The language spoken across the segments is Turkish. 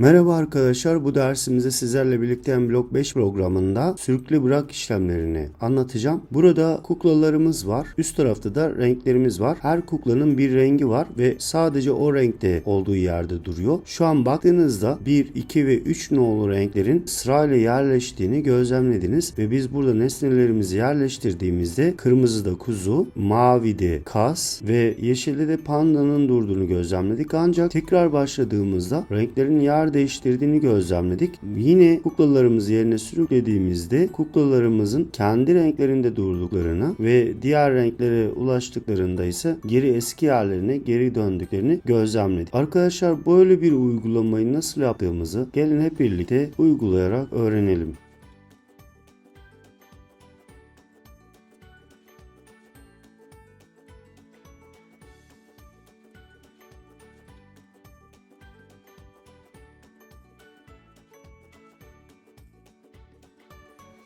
Merhaba arkadaşlar bu dersimizde sizlerle birlikte Blok 5 programında sürükle bırak işlemlerini anlatacağım. Burada kuklalarımız var. Üst tarafta da renklerimiz var. Her kuklanın bir rengi var ve sadece o renkte olduğu yerde duruyor. Şu an baktığınızda 1, 2 ve 3 nolu renklerin sırayla yerleştiğini gözlemlediniz ve biz burada nesnelerimizi yerleştirdiğimizde kırmızıda kuzu, mavide kas ve yeşilde de pandanın durduğunu gözlemledik. Ancak tekrar başladığımızda renklerin yer değiştirdiğini gözlemledik. Yine kuklalarımızı yerine sürüklediğimizde kuklalarımızın kendi renklerinde durduklarını ve diğer renklere ulaştıklarında ise geri eski yerlerine geri döndüklerini gözlemledik. Arkadaşlar böyle bir uygulamayı nasıl yaptığımızı gelin hep birlikte uygulayarak öğrenelim.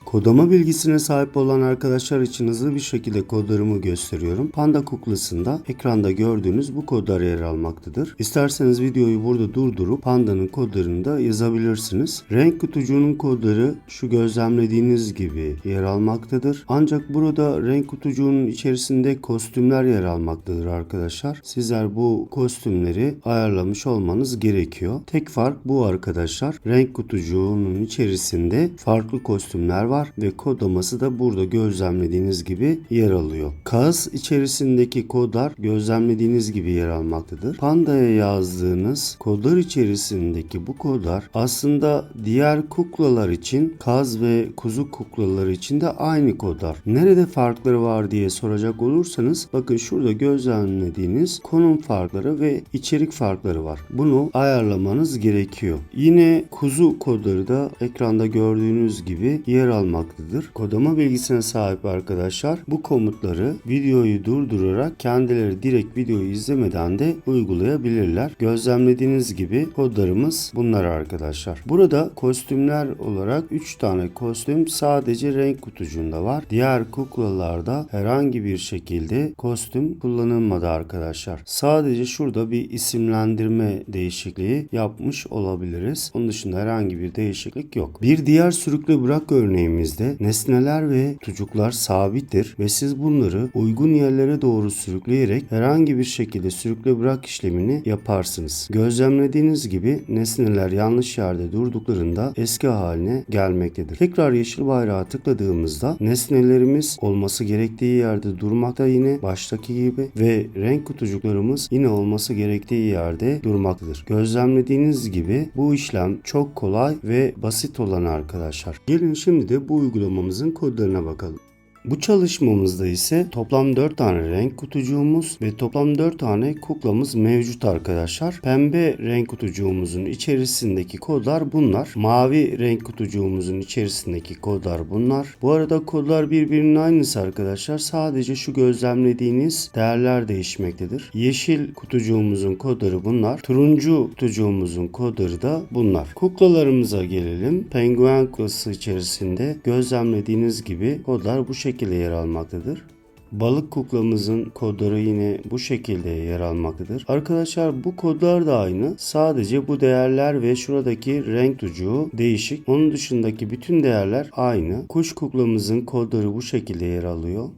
Kodlama bilgisine sahip olan arkadaşlar için hızlı bir şekilde kodlarımı gösteriyorum. Panda kuklasında ekranda gördüğünüz bu kodlar yer almaktadır. İsterseniz videoyu burada durdurup pandanın kodlarını da yazabilirsiniz. Renk kutucuğunun kodları şu gözlemlediğiniz gibi yer almaktadır. Ancak burada renk kutucuğunun içerisinde kostümler yer almaktadır arkadaşlar. Sizler bu kostümleri ayarlamış olmanız gerekiyor. Tek fark bu arkadaşlar. Renk kutucuğunun içerisinde farklı kostümler ve kodlaması da burada gözlemlediğiniz gibi yer alıyor. Kağıt içerisindeki kodlar gözlemlediğiniz gibi yer almaktadır. Panda'ya yazdığınız kodlar içerisindeki bu kodlar aslında diğer kuklalar için kaz ve kuzu kuklaları için de aynı kodlar. Nerede farkları var diye soracak olursanız bakın şurada gözlemlediğiniz konum farkları ve içerik farkları var. Bunu ayarlamanız gerekiyor. Yine kuzu kodları da ekranda gördüğünüz gibi yer almaktadır. Kodlama bilgisine sahip arkadaşlar bu komutları videoyu durdurarak kendileri direkt videoyu izlemeden de uygulayabilirler. Gözlemlediğiniz gibi kodlarımız bunlar arkadaşlar. Burada kostümler olarak 3 tane kostüm sadece renk kutucuğunda var. Diğer kuklalarda herhangi bir şekilde kostüm kullanılmadı arkadaşlar. Sadece şurada bir isimlendirme değişikliği yapmış olabiliriz. Onun dışında herhangi bir değişiklik yok. Bir diğer sürükle bırak örneğimizde nesneler ve tucuklar sabittir ve siz bunları uygun yerlere doğru sürükleyerek herhangi bir şekilde sürükle bırak işlemini yaparsınız. Gözlemlediğiniz gibi nesneler yanlış yerde durduklarında eski haline gelmektedir. Tekrar yeşil bayrağı tıkladığımızda nesnelerimiz olması gerektiği yerde durmakta yine baştaki gibi ve renk kutucuklarımız yine olması gerektiği yerde durmaktadır. Gözlemlediğiniz gibi bu işlem çok kolay ve basit olan arkadaşlar. Gelin şimdi de bu uygulamamızın kodlarına bakalım. Bu çalışmamızda ise toplam 4 tane renk kutucuğumuz ve toplam 4 tane kuklamız mevcut arkadaşlar. Pembe renk kutucuğumuzun içerisindeki kodlar bunlar. Mavi renk kutucuğumuzun içerisindeki kodlar bunlar. Bu arada kodlar birbirinin aynısı arkadaşlar. Sadece şu gözlemlediğiniz değerler değişmektedir. Yeşil kutucuğumuzun kodları bunlar. Turuncu kutucuğumuzun kodları da bunlar. Kuklalarımıza gelelim. Penguen kuklası içerisinde gözlemlediğiniz gibi kodlar bu şekilde yer almaktadır. Balık kuklamızın kodları yine bu şekilde yer almaktadır. Arkadaşlar bu kodlar da aynı. Sadece bu değerler ve şuradaki renk tucuğu değişik. Onun dışındaki bütün değerler aynı. Kuş kuklamızın kodları bu şekilde yer alıyor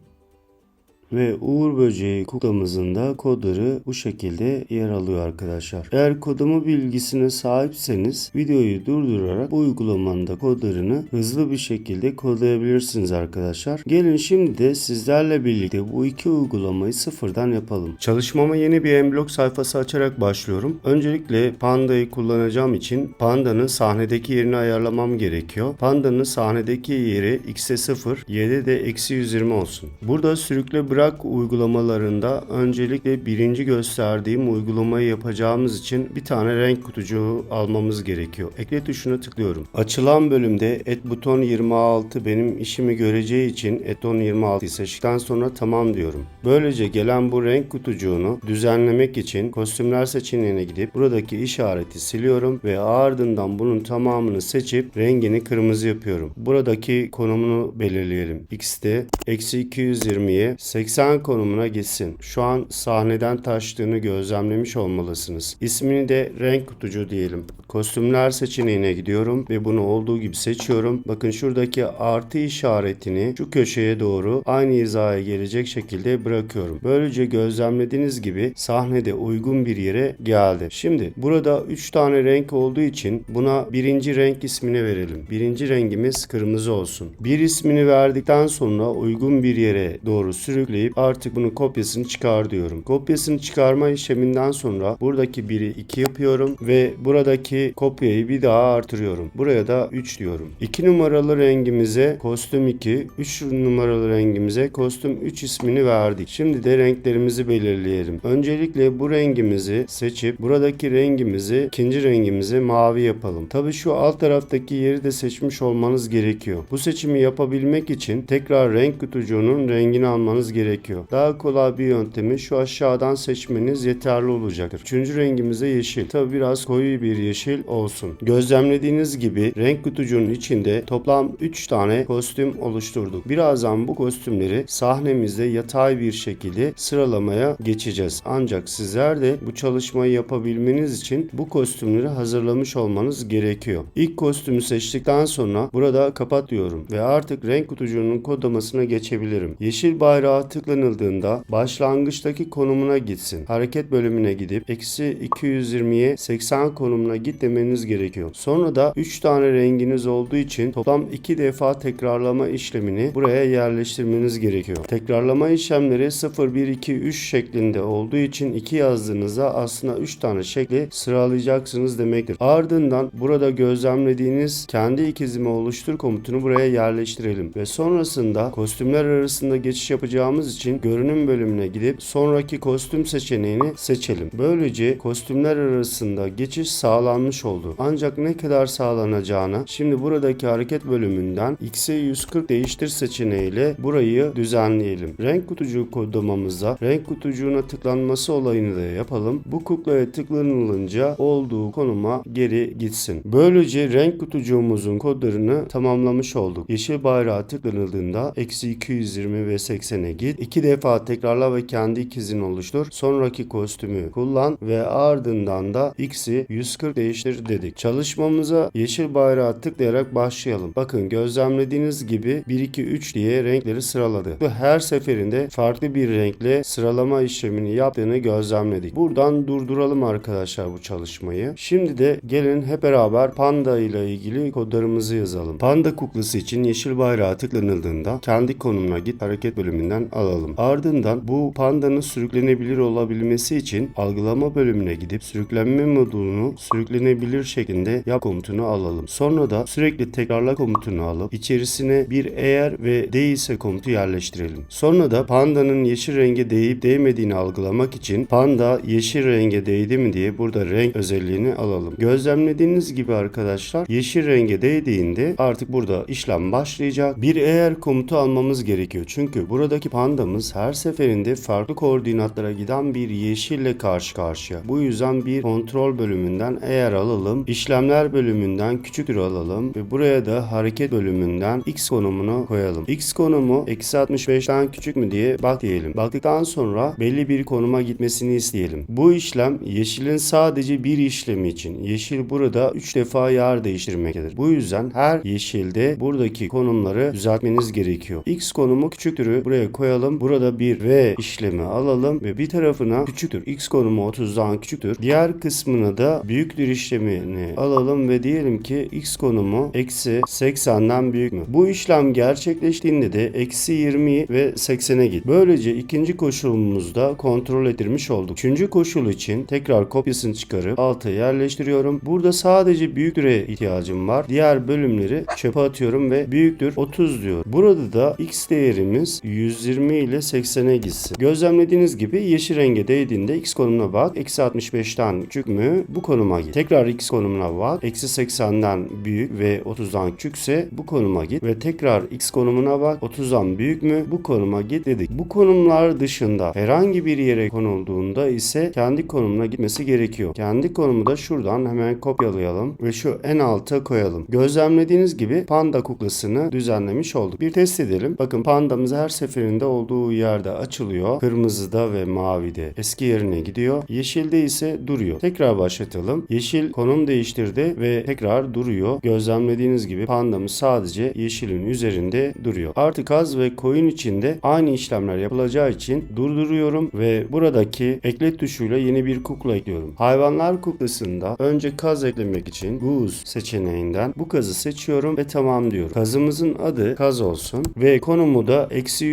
ve Uğur Böceği kuklamızın da kodları bu şekilde yer alıyor arkadaşlar. Eğer kodlama bilgisine sahipseniz videoyu durdurarak bu uygulamanın da kodlarını hızlı bir şekilde kodlayabilirsiniz arkadaşlar. Gelin şimdi de sizlerle birlikte bu iki uygulamayı sıfırdan yapalım. Çalışmama yeni bir Mblog sayfası açarak başlıyorum. Öncelikle Panda'yı kullanacağım için Panda'nın sahnedeki yerini ayarlamam gerekiyor. Panda'nın sahnedeki yeri x'e 0, y'de de eksi 120 olsun. Burada sürükle bırak uygulamalarında öncelikle birinci gösterdiğim uygulamayı yapacağımız için bir tane renk kutucuğu almamız gerekiyor. Ekle tuşuna tıklıyorum. Açılan bölümde et buton 26 benim işimi göreceği için eton 26 seçtikten sonra tamam diyorum. Böylece gelen bu renk kutucuğunu düzenlemek için kostümler seçeneğine gidip buradaki işareti siliyorum ve ardından bunun tamamını seçip rengini kırmızı yapıyorum. Buradaki konumunu belirleyelim. X'te eksi 220'ye 80 80 konumuna gitsin. Şu an sahneden taştığını gözlemlemiş olmalısınız. İsmini de renk kutucu diyelim. Kostümler seçeneğine gidiyorum ve bunu olduğu gibi seçiyorum. Bakın şuradaki artı işaretini şu köşeye doğru aynı hizaya gelecek şekilde bırakıyorum. Böylece gözlemlediğiniz gibi sahnede uygun bir yere geldi. Şimdi burada 3 tane renk olduğu için buna birinci renk ismini verelim. Birinci rengimiz kırmızı olsun. Bir ismini verdikten sonra uygun bir yere doğru sürükleyip artık bunun kopyasını çıkar diyorum. Kopyasını çıkarma işleminden sonra buradaki biri 2 yapıyorum ve buradaki kopyayı bir daha artırıyorum. Buraya da 3 diyorum. 2 numaralı rengimize kostüm 2, 3 numaralı rengimize kostüm 3 ismini verdik. Şimdi de renklerimizi belirleyelim. Öncelikle bu rengimizi seçip buradaki rengimizi ikinci rengimizi mavi yapalım. Tabi şu alt taraftaki yeri de seçmiş olmanız gerekiyor. Bu seçimi yapabilmek için tekrar renk kutucuğunun rengini almanız gerekiyor. Daha kolay bir yöntemi şu aşağıdan seçmeniz yeterli olacaktır. Üçüncü rengimize yeşil. Tabi biraz koyu bir yeşil olsun. Gözlemlediğiniz gibi renk kutucuğunun içinde toplam 3 tane kostüm oluşturduk. Birazdan bu kostümleri sahnemizde yatay bir şekilde sıralamaya geçeceğiz. Ancak sizler de bu çalışmayı yapabilmeniz için bu kostümleri hazırlamış olmanız gerekiyor. İlk kostümü seçtikten sonra burada kapat diyorum ve artık renk kutucuğunun kodamasına geçebilirim. Yeşil bayrağı tıklanıldığında başlangıçtaki konumuna gitsin. Hareket bölümüne gidip eksi 220'ye 80 konumuna git demeniz gerekiyor. Sonra da 3 tane renginiz olduğu için toplam 2 defa tekrarlama işlemini buraya yerleştirmeniz gerekiyor. Tekrarlama işlemleri 0, 1, 2, 3 şeklinde olduğu için 2 yazdığınızda aslında 3 tane şekli sıralayacaksınız demektir. Ardından burada gözlemlediğiniz kendi ikizimi oluştur komutunu buraya yerleştirelim ve sonrasında kostümler arasında geçiş yapacağımız için görünüm bölümüne gidip sonraki kostüm seçeneğini seçelim. Böylece kostümler arasında geçiş sağlanmış oldu. Ancak ne kadar sağlanacağını şimdi buradaki hareket bölümünden X'e 140 değiştir seçeneğiyle burayı düzenleyelim. Renk kutucuğu kodlamamızda renk kutucuğuna tıklanması olayını da yapalım. Bu kuklaya tıklanılınca olduğu konuma geri gitsin. Böylece renk kutucuğumuzun kodlarını tamamlamış olduk. Yeşil bayrağı tıklanıldığında eksi 220 ve 80'e git. İki defa tekrarla ve kendi ikizini oluştur. Sonraki kostümü kullan ve ardından da X'i 140 değiştir dedik. Çalışmamıza yeşil bayrağı tıklayarak başlayalım. Bakın gözlemlediğiniz gibi 1 2 3 diye renkleri sıraladı. Ve her seferinde farklı bir renkle sıralama işlemini yaptığını gözlemledik. Buradan durduralım arkadaşlar bu çalışmayı. Şimdi de gelin hep beraber panda ile ilgili kodlarımızı yazalım. Panda kuklası için yeşil bayrağı tıklanıldığında kendi konumuna git hareket bölümünden alalım. Ardından bu pandanın sürüklenebilir olabilmesi için algılama bölümüne gidip sürüklenme modunu sürüklenebilir şeklinde yap komutunu alalım. Sonra da sürekli tekrarla komutunu alıp içerisine bir eğer ve değilse komutu yerleştirelim. Sonra da pandanın yeşil renge değip değmediğini algılamak için panda yeşil renge değdi mi diye burada renk özelliğini alalım. Gözlemlediğiniz gibi arkadaşlar yeşil renge değdiğinde artık burada işlem başlayacak. Bir eğer komutu almamız gerekiyor. Çünkü buradaki pandamız her seferinde farklı koordinatlara giden bir yeşille karşı karşıya. Bu yüzden bir kontrol bölümünden eğer alalım. işlemler bölümünden küçüktür alalım ve buraya da hareket bölümünden x konumunu koyalım. x konumu eksi 65'ten küçük mü diye bak diyelim. Baktıktan sonra belli bir konuma gitmesini isteyelim. Bu işlem yeşilin sadece bir işlemi için. Yeşil burada 3 defa yer değiştirmektedir. Bu yüzden her yeşilde buradaki konumları düzeltmeniz gerekiyor. X konumu küçüktürü buraya koyalım. Burada bir V işlemi alalım ve bir tarafına küçüktür. X konumu 30'dan küçüktür. Diğer kısmına da büyüktür işlemini alalım ve diyelim ki X konumu eksi 80'den büyük mü? Bu işlem gerçekleştiğinde de eksi 20 ve 80'e git. Böylece ikinci koşulumuzda kontrol ettirmiş olduk. Üçüncü koşul için tekrar kopyasını çıkarıp alta yerleştiriyorum. Burada sadece büyüktüre ihtiyacım var. Diğer bölümleri çöpe atıyorum ve büyüktür 30 diyor. Burada da x değerimiz 120 ile 80'e gitsin. Gözlemlediğiniz gibi yeşil renge değdiğinde x konumuna bak. Eksi 65'ten küçük mü? Bu konuma git. Tekrar x konumuna bak. Eksi 80'den büyük ve 30'dan küçükse bu konuma git. Ve tekrar x konumuna bak. 30'dan büyük mü? Bu konuma git dedik. Bu konumlar dışında herhangi bir yere konulduğunda ise kendi konumuna gitmesi gerekiyor. Kendi konumu da şuradan hemen kopyalayalım ve şu en alta koyalım. Gözlemlediğiniz gibi panda kuklasını düzenlemiş olduk. Bir test edelim. Bakın pandamız her seferinde olduğu yerde açılıyor. Kırmızıda ve mavide eski yerine gidiyor. Yeşilde ise duruyor. Tekrar başlatalım. Yeşil konum değiştirdi ve tekrar duruyor. Gözlemlediğiniz gibi pandamız sadece yeşilin üzerinde duruyor. Artık kaz ve koyun içinde aynı işlemler yapılacağı için durduruyorum ve buradaki ekle tuşuyla yeni bir kukla ekliyorum. Hayvanlar kuklasında önce kaz eklemek için goose seçeneğinden bu kazı seçiyorum ve tamam diyorum. Kazımızın adı kaz olsun ve konumu da eksi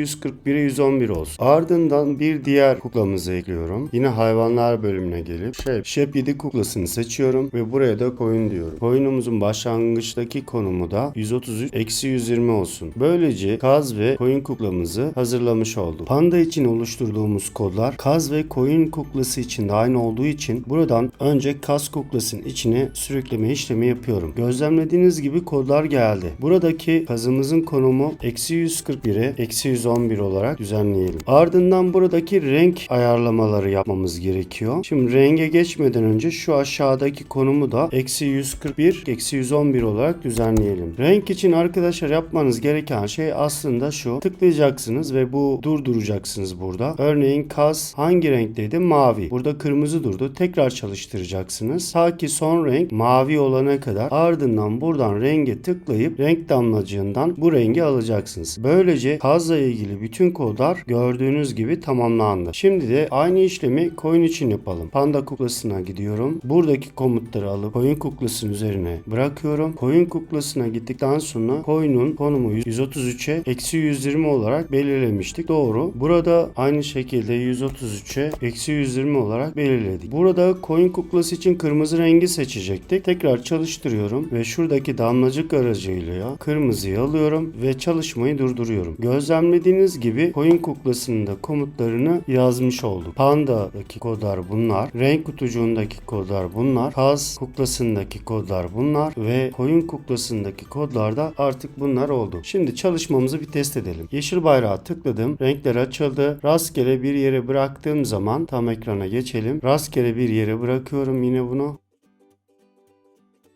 141'e 111 olsun. Ardından bir diğer kuklamızı ekliyorum. Yine hayvanlar bölümüne gelip şep, şep 7 kuklasını seçiyorum ve buraya da koyun diyorum. Koyunumuzun başlangıçtaki konumu da 133 eksi 120 olsun. Böylece kaz ve koyun kuklamızı hazırlamış olduk. Panda için oluşturduğumuz kodlar kaz ve koyun kuklası için de aynı olduğu için buradan önce kaz kuklasının içine sürükleme işlemi yapıyorum. Gözlemlediğiniz gibi kodlar geldi. Buradaki kazımızın konumu eksi 141'e eksi 111 olarak düzenleyelim. Ardından buradaki renk ayarlamaları yapmamız gerekiyor. Şimdi renge geçmeden önce şu aşağıdaki konumu da eksi 141 eksi 111 olarak düzenleyelim. Renk için arkadaşlar yapmanız gereken şey aslında şu. Tıklayacaksınız ve bu durduracaksınız burada. Örneğin kaz hangi renkteydi? Mavi. Burada kırmızı durdu. Tekrar çalıştıracaksınız. Ta ki son renk mavi olana kadar ardından buradan renge tıklayıp renk damlacığından bu rengi alacaksınız. Böylece kazla ilgili bütün kodlar gördüğünüz gibi tamamlandı. Şimdi de aynı işlemi koyun için yapalım. Panda kuklasına gidiyorum. Buradaki komutları alıp koyun kuklasının üzerine bırakıyorum. Koyun kuklasına gittikten sonra koyunun konumu 133'e eksi 120 olarak belirlemiştik. Doğru. Burada aynı şekilde 133'e eksi 120 olarak belirledik. Burada koyun kuklası için kırmızı rengi seçecektik. Tekrar çalıştırıyorum ve şuradaki damlacık aracıyla kırmızıyı alıyorum ve çalışmayı durduruyorum. Gözlemlediğiniz gibi koyun kuklasının da komutlarını yazmış olduk. Panda'daki kodlar bunlar. Renk kutucuğundaki kodlar bunlar. Kaz kuklasındaki kodlar bunlar ve koyun kuklasındaki kodlar da artık bunlar oldu. Şimdi çalışmamızı bir test edelim. Yeşil bayrağı tıkladım. Renkler açıldı. Rastgele bir yere bıraktığım zaman tam ekrana geçelim. Rastgele bir yere bırakıyorum yine bunu.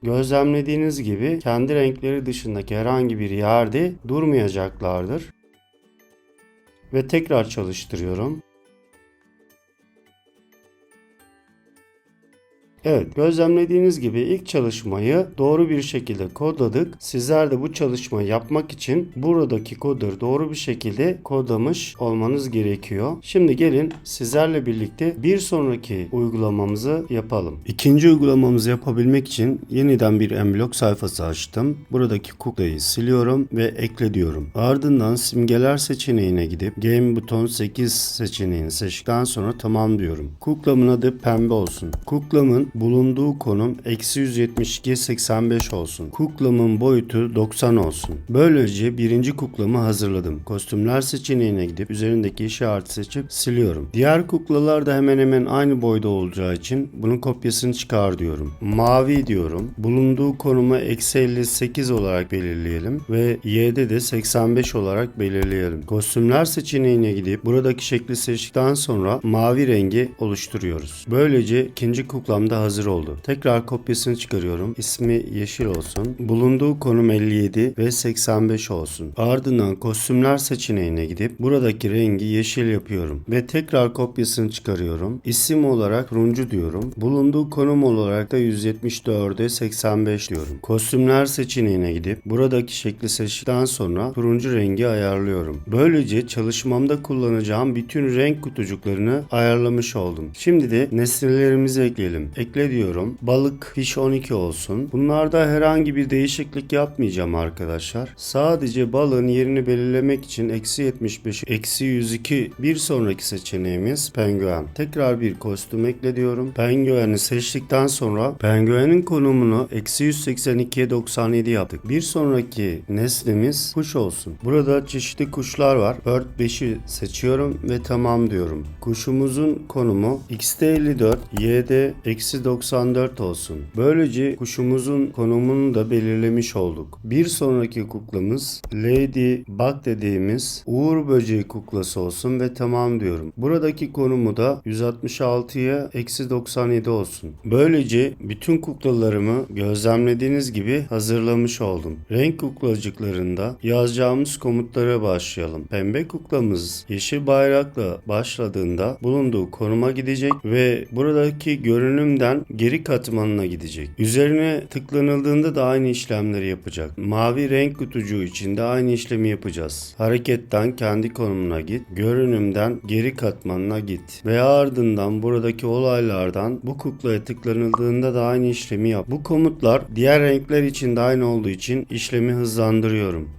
Gözlemlediğiniz gibi kendi renkleri dışındaki herhangi bir yerde durmayacaklardır. Ve tekrar çalıştırıyorum. Evet, gözlemlediğiniz gibi ilk çalışmayı doğru bir şekilde kodladık. Sizler de bu çalışmayı yapmak için buradaki kodları doğru bir şekilde kodlamış olmanız gerekiyor. Şimdi gelin sizlerle birlikte bir sonraki uygulamamızı yapalım. İkinci uygulamamızı yapabilmek için yeniden bir emblok sayfası açtım. Buradaki kuklayı siliyorum ve ekle diyorum. Ardından simgeler seçeneğine gidip Game Buton 8 seçeneğini seçtikten sonra tamam diyorum. Kuklamın adı pembe olsun. Kuklamın bulunduğu konum eksi 172 85 olsun. Kuklamın boyutu 90 olsun. Böylece birinci kuklamı hazırladım. Kostümler seçeneğine gidip üzerindeki işareti seçip siliyorum. Diğer kuklalar da hemen hemen aynı boyda olacağı için bunun kopyasını çıkar diyorum. Mavi diyorum. Bulunduğu konumu eksi 58 olarak belirleyelim ve Y'de de 85 olarak belirleyelim. Kostümler seçeneğine gidip buradaki şekli seçtikten sonra mavi rengi oluşturuyoruz. Böylece ikinci kuklam da hazır oldu. Tekrar kopyasını çıkarıyorum. İsmi yeşil olsun. Bulunduğu konum 57 ve 85 olsun. Ardından kostümler seçeneğine gidip buradaki rengi yeşil yapıyorum. Ve tekrar kopyasını çıkarıyorum. İsim olarak turuncu diyorum. Bulunduğu konum olarak da 174'e 85 diyorum. Kostümler seçeneğine gidip buradaki şekli seçtikten sonra turuncu rengi ayarlıyorum. Böylece çalışmamda kullanacağım bütün renk kutucuklarını ayarlamış oldum. Şimdi de nesnelerimizi ekleyelim. Ekle diyorum. Balık fiş 12 olsun. Bunlarda herhangi bir değişiklik yapmayacağım arkadaşlar. Sadece balığın yerini belirlemek için eksi 75, eksi 102 bir sonraki seçeneğimiz penguen. Tekrar bir kostüm ekle diyorum. Pengueni seçtikten sonra penguenin konumunu eksi 182'ye 97 yaptık. Bir sonraki nesnemiz kuş olsun. Burada çeşitli kuşlar var. Bird 5'i seçiyorum ve tamam diyorum. Kuşumuzun konumu x'de 54, y'de eksi eksi 94 olsun. Böylece kuşumuzun konumunu da belirlemiş olduk. Bir sonraki kuklamız Lady Bug dediğimiz Uğur Böceği kuklası olsun ve tamam diyorum. Buradaki konumu da 166'ya eksi 97 olsun. Böylece bütün kuklalarımı gözlemlediğiniz gibi hazırlamış oldum. Renk kuklacıklarında yazacağımız komutlara başlayalım. Pembe kuklamız yeşil bayrakla başladığında bulunduğu konuma gidecek ve buradaki görünümden geri katmanına gidecek. Üzerine tıklanıldığında da aynı işlemleri yapacak. Mavi renk kutucuğu için de aynı işlemi yapacağız. Hareketten kendi konumuna git, görünümden geri katmanına git ve ardından buradaki olaylardan bu kuklaya tıklanıldığında da aynı işlemi yap. Bu komutlar diğer renkler için de aynı olduğu için işlemi hızlandırıyorum.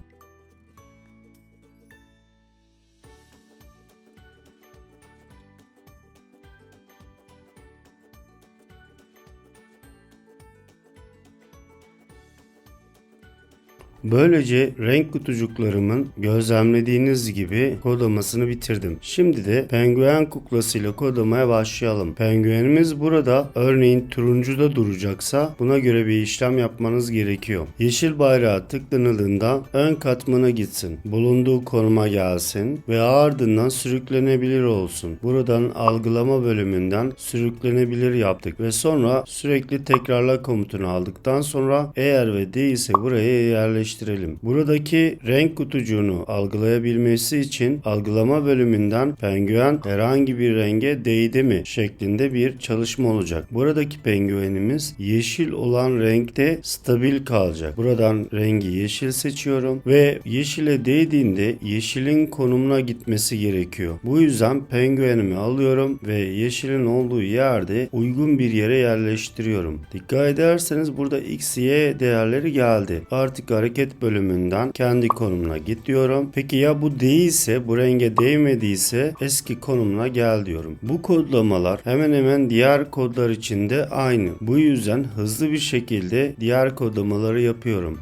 Böylece renk kutucuklarımın gözlemlediğiniz gibi kodamasını bitirdim. Şimdi de penguen kuklasıyla kodamaya başlayalım. Penguenimiz burada örneğin turuncuda duracaksa buna göre bir işlem yapmanız gerekiyor. Yeşil bayrağa tıklanıldığında ön katmana gitsin. Bulunduğu konuma gelsin ve ardından sürüklenebilir olsun. Buradan algılama bölümünden sürüklenebilir yaptık ve sonra sürekli tekrarla komutunu aldıktan sonra eğer ve değilse buraya yerleştirelim. Buradaki renk kutucuğunu algılayabilmesi için algılama bölümünden penguen herhangi bir renge değdi mi şeklinde bir çalışma olacak. Buradaki penguenimiz yeşil olan renkte stabil kalacak. Buradan rengi yeşil seçiyorum ve yeşile değdiğinde yeşilin konumuna gitmesi gerekiyor. Bu yüzden penguenimi alıyorum ve yeşilin olduğu yerde uygun bir yere yerleştiriyorum. Dikkat ederseniz burada x, y değerleri geldi. Artık hareket bölümünden kendi konumuna git diyorum. Peki ya bu değilse, bu renge değmediyse eski konumuna gel diyorum. Bu kodlamalar hemen hemen diğer kodlar için de aynı. Bu yüzden hızlı bir şekilde diğer kodlamaları yapıyorum.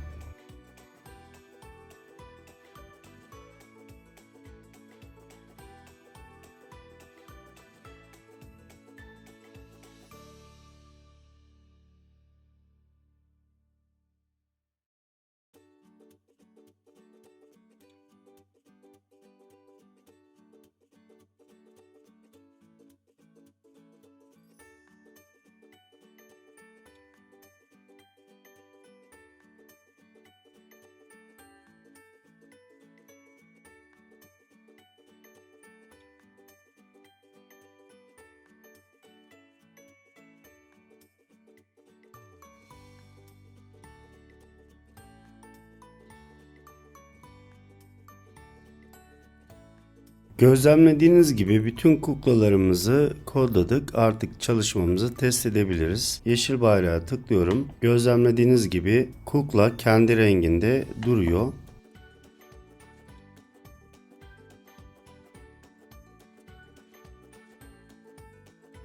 Gözlemlediğiniz gibi bütün kuklalarımızı kodladık. Artık çalışmamızı test edebiliriz. Yeşil bayrağa tıklıyorum. Gözlemlediğiniz gibi kukla kendi renginde duruyor.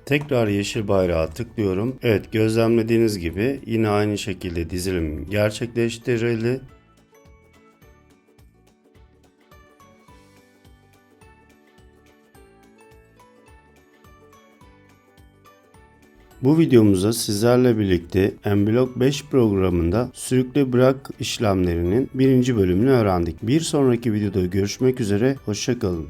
Tekrar yeşil bayrağa tıklıyorum. Evet gözlemlediğiniz gibi yine aynı şekilde dizilim gerçekleştirildi. Bu videomuzda sizlerle birlikte Emblock 5 programında sürükle bırak işlemlerinin birinci bölümünü öğrendik. Bir sonraki videoda görüşmek üzere, hoşçakalın.